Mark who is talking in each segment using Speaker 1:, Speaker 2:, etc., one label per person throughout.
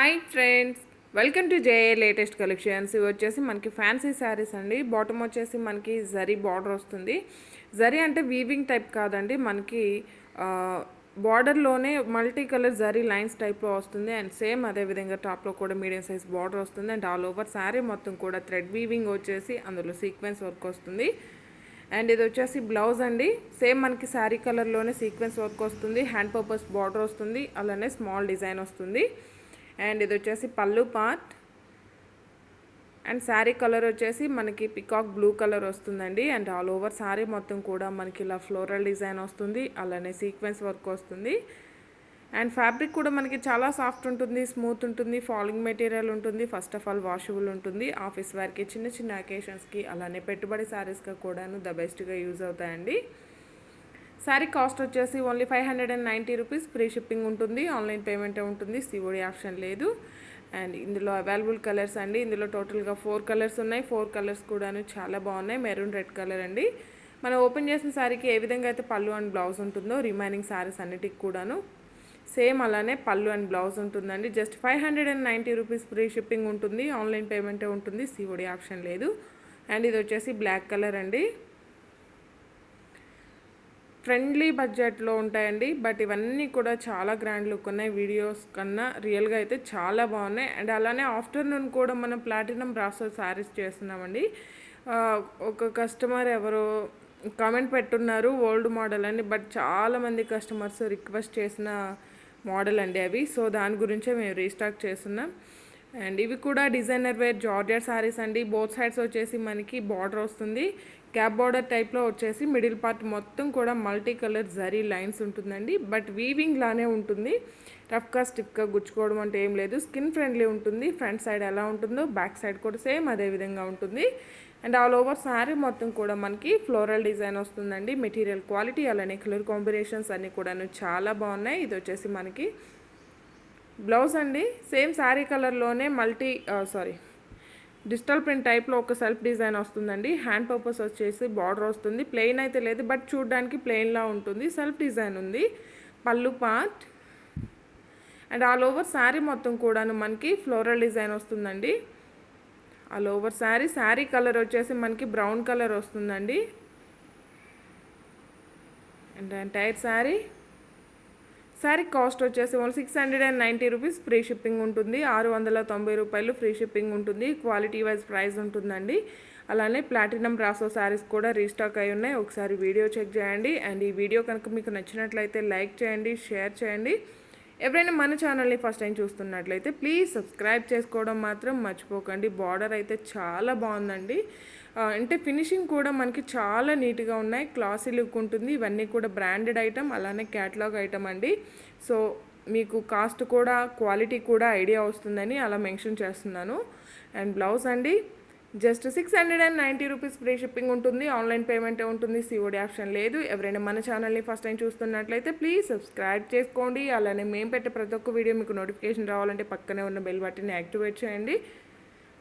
Speaker 1: Hi friends welcome to JA latest collections. ఇవి వచ్చేసి మనకి ఫ్యాన్సీ శారీస్ అండి. బాటమ్ వచ్చేసి మనకి జరీ బార్డర్ వస్తుంది. జరీ అంటే వీవింగ్ టైప్ కాదండి. మనకి బార్డర్లోనే మల్టీ కలర్ జరీ లైన్స్ టైప్లో వస్తుంది. అండ్ సేమ్ అదేవిధంగా టాప్లో కూడా మీడియం సైజ్ బార్డర్ వస్తుంది. అండ్ ఆల్ ఓవర్ శారీ మొత్తం కూడా థ్రెడ్ వీవింగ్ వచ్చేసి అందులో సీక్వెన్స్ వర్క్ వస్తుంది. అండ్ ఇది వచ్చేసి బ్లౌజ్ అండి. సేమ్ మనకి శారీ కలర్లోనే సీక్వెన్స్ వర్క్ వస్తుంది. హ్యాండ్ పర్పస్ బార్డర్ వస్తుంది. అలానే స్మాల్ డిజైన్ వస్తుంది. అండ్ ఇది వచ్చేసి పళ్ళు పార్ట్. అండ్ శారీ కలర్ వచ్చేసి మనకి పికాక్ బ్లూ కలర్ వస్తుందండి. అండ్ ఆల్ ఓవర్ శారీ మొత్తం కూడా మనకి ఇలా ఫ్లోరల్ డిజైన్ వస్తుంది. అలానే సీక్వెన్స్ వర్క్ వస్తుంది. అండ్ ఫ్యాబ్రిక్ కూడా మనకి చాలా సాఫ్ట్ ఉంటుంది స్మూత్ ఉంటుంది ఫాలింగ్ మెటీరియల్ ఉంటుంది. ఫస్ట్ ఆఫ్ ఆల్ వాషబుల్ ఉంటుంది. ఆఫీస్ వేర్కి చిన్న చిన్న అకేషన్స్కి అలానే పెట్టుబడి శారీస్గా కూడాను ద బెస్ట్గా యూజ్ అవుతాయండి. శారీ కాస్ట్ వచ్చేసి only five hundred and ninety rupees. Free shipping ఉంటుంది ఆన్లైన్ పేమెంట్ ఉంటుంది సిఓడి ఆప్షన్ లేదు. అండ్ ఇందులో అవైలబుల్ కలర్స్ అండి. ఇందులో టోటల్గా ఫోర్ కలర్స్ ఉన్నాయి. ఫోర్ కలర్స్ కూడాను చాలా బాగున్నాయి. మెరూన్ రెడ్ కలర్ అండి. మనం ఓపెన్ చేసిన శారీకి ఏ విధంగా అయితే పళ్ళు అండ్ బ్లౌజ్ ఉంటుందో రిమైనింగ్ శారీస్ అన్నిటికి కూడాను సేమ్ అలానే పళ్ళు అండ్ బ్లౌజ్ ఉంటుందండి. Just five hundred and ninety rupees free shipping ఉంటుంది ఆన్లైన్ పేమెంటే ఉంటుంది సిఓడి ఆప్షన్ లేదు. అండ్ ఇది వచ్చేసి బ్లాక్ కలర్ అండి. ఫ్రెండ్లీ బడ్జెట్లో ఉంటాయండి. బట్ ఇవన్నీ కూడా చాలా గ్రాండ్ లుక్ ఉన్నాయి. వీడియోస్ కన్నా రియల్గా అయితే చాలా బాగున్నాయి. అండ్ అలానే ఆఫ్టర్నూన్ కూడా మనం ప్లాటినం బ్రాసో శారీస్ చేస్తున్నామండి. ఒక కస్టమర్ ఎవరో కామెంట్ పెట్టున్నారు ఓల్డ్ మోడల్ అని. బట్ చాలామంది కస్టమర్స్ రిక్వెస్ట్ చేసిన మోడల్ అండి అవి. సో దాని గురించే మేము రీస్టాక్ చేస్తున్నాం. అండ్ ఇవి కూడా డిజైనర్ వేర్ జార్జర్ శారీస్ అండి. బోత్ సైడ్స్ వచ్చేసి మనకి బార్డర్ వస్తుంది. క్యాబ్ బార్డర్ టైప్లో వచ్చేసి మిడిల్ పార్ట్ మొత్తం కూడా మల్టీ కలర్ జరీ లైన్స్ ఉంటుందండి. బట్ వీవింగ్ లానే ఉంటుంది. రఫ్గా స్టిఫ్గా గుచ్చుకోవడం అంటే ఏం లేదు. స్కిన్ ఫ్రెండ్లీ ఉంటుంది. ఫ్రంట్ సైడ్ ఎలా ఉంటుందో బ్యాక్ సైడ్ కూడా సేమ్ అదే విధంగా ఉంటుంది. అండ్ ఆల్ ఓవర్ శారీ మొత్తం కూడా మనకి ఫ్లోరల్ డిజైన్ వస్తుందండి. మెటీరియల్ క్వాలిటీ అలానే కలర్ కాంబినేషన్స్ అన్నీ కూడాను చాలా బాగున్నాయి. ఇది వచ్చేసి మనకి బ్లౌజ్ అండి. సేమ్ శారీ కలర్లోనే మల్టీ సారీ డిజిటల్ ప్రింట్ టైప్లో ఒక సెల్ఫ్ డిజైన్ వస్తుందండి. హ్యాండ్ పర్పస్ వచ్చేసి బార్డర్ వస్తుంది. ప్లెయిన్ అయితే లేదు బట్ చూడడానికి ప్లెయిన్లా ఉంటుంది. సెల్ఫ్ డిజైన్ ఉంది. Pallu part. And all over saree మొత్తం కూడాను మనకి ఫ్లోరల్ డిజైన్ వస్తుందండి. All over saree saree colour వచ్చేసి మనకి బ్రౌన్ కలర్ వస్తుందండి. And entire saree. Saree cost వచ్చేసి only six hundred and ninety rupees free shipping ఉంటుంది. ఆరు వందల తొంభై రూపాయలు ఫ్రీ షిప్పింగ్ ఉంటుంది. క్వాలిటీ వైజ్ ప్రైస్ ఉంటుందండి. అలానే ప్లాటినం బ్రాసో శారీస్ కూడా రీస్టాక్ అయి ఉన్నాయి. ఒకసారి వీడియో చెక్ చేయండి. అండ్ ఈ వీడియో కనుక మీకు నచ్చినట్లయితే లైక్ చేయండి షేర్ చేయండి. ఎవరైనా మన ఛానల్ని ఫస్ట్ టైం చూస్తున్నట్లయితే ప్లీజ్ సబ్స్క్రైబ్ చేసుకోవడం మాత్రం మర్చిపోకండి. బార్డర్ అయితే చాలా బాగుందండి. అంటే ఫినిషింగ్ కూడా మనకి చాలా నీట్గా ఉన్నాయి. క్లాసీ లుక్ ఉంటుంది. ఇవన్నీ కూడా బ్రాండెడ్ ఐటమ్ అలానే క్యాటలాగ్ ఐటమ్ అండి. సో మీకు కాస్ట్ కూడా క్వాలిటీ కూడా ఐడియా వస్తుందని అలా మెన్షన్ చేస్తున్నాను. అండ్ బ్లౌజ్ అండి just six hundred and ninety rupees free shipping ఉంటుంది. ఆన్లైన్ పేమెంటే ఉంటుంది. సిఓడి ఆప్షన్ లేదు. ఎవరైనా మన ఛానల్ని ఫస్ట్ టైం చూస్తున్నట్లయితే ప్లీజ్ సబ్స్క్రైబ్ చేసుకోండి. అలానే మేము పెట్టే ప్రతి ఒక్క వీడియో మీకు నోటిఫికేషన్ రావాలంటే పక్కనే ఉన్న బెల్ బటన్ని యాక్టివేట్ చేయండి.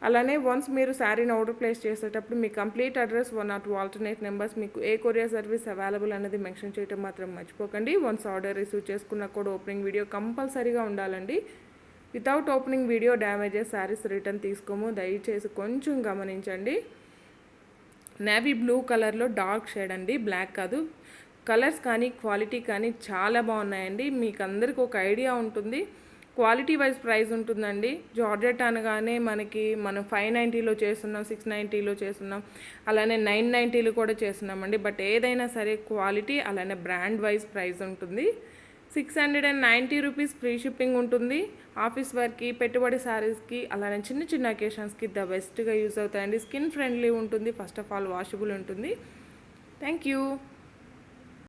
Speaker 1: అలానే వన్స్ మీరు శారీని ఆర్డర్ ప్లేస్ చేసేటప్పుడు మీ complete address one or two alternate numbers మీకు ఏ కొరియర్ సర్వీస్ అవైలబుల్ అనేది మెన్షన్ చేయడం మాత్రం మర్చిపోకండి. వన్స్ ఆర్డర్ రిసీవ్ చేసుకున్న కూడా ఓపెనింగ్ వీడియో కంపల్సరీగా ఉండాలండి. Without opening video damages sarees return తీసుకోము. దయచేసి కొంచెం గమనించండి. నేవీ బ్లూ కలర్లో డార్క్ షేడ్ అండి. బ్లాక్ కాదు. కలర్స్ కానీ క్వాలిటీ కానీ చాలా బాగున్నాయండి. మీకు అందరికీ ఒక ఐడియా ఉంటుంది. క్వాలిటీ వైజ్ ప్రైస్ ఉంటుందండి. జార్జెట్ అనగానే మనకి మనం ఫైవ్ నైంటీలో చేస్తున్నాం సిక్స్ నైంటీలో చేస్తున్నాం అలానే నైన్ నైంటీలో కూడా చేస్తున్నామండి. బట్ ఏదైనా సరే క్వాలిటీ అలానే బ్రాండ్ వైజ్ ప్రైస్ ఉంటుంది. Six hundred and ninety rupees free shipping ఉంటుంది. ఆఫీస్ వర్క్కి పెట్టుబడి శారీస్కి అలానే చిన్న చిన్న అకేషన్స్కి ద బెస్ట్గా యూస్ అవుతాయండి. స్కిన్ ఫ్రెండ్లీ ఉంటుంది. ఫస్ట్ ఆఫ్ ఆల్ వాషబుల్ ఉంటుంది. Thank you.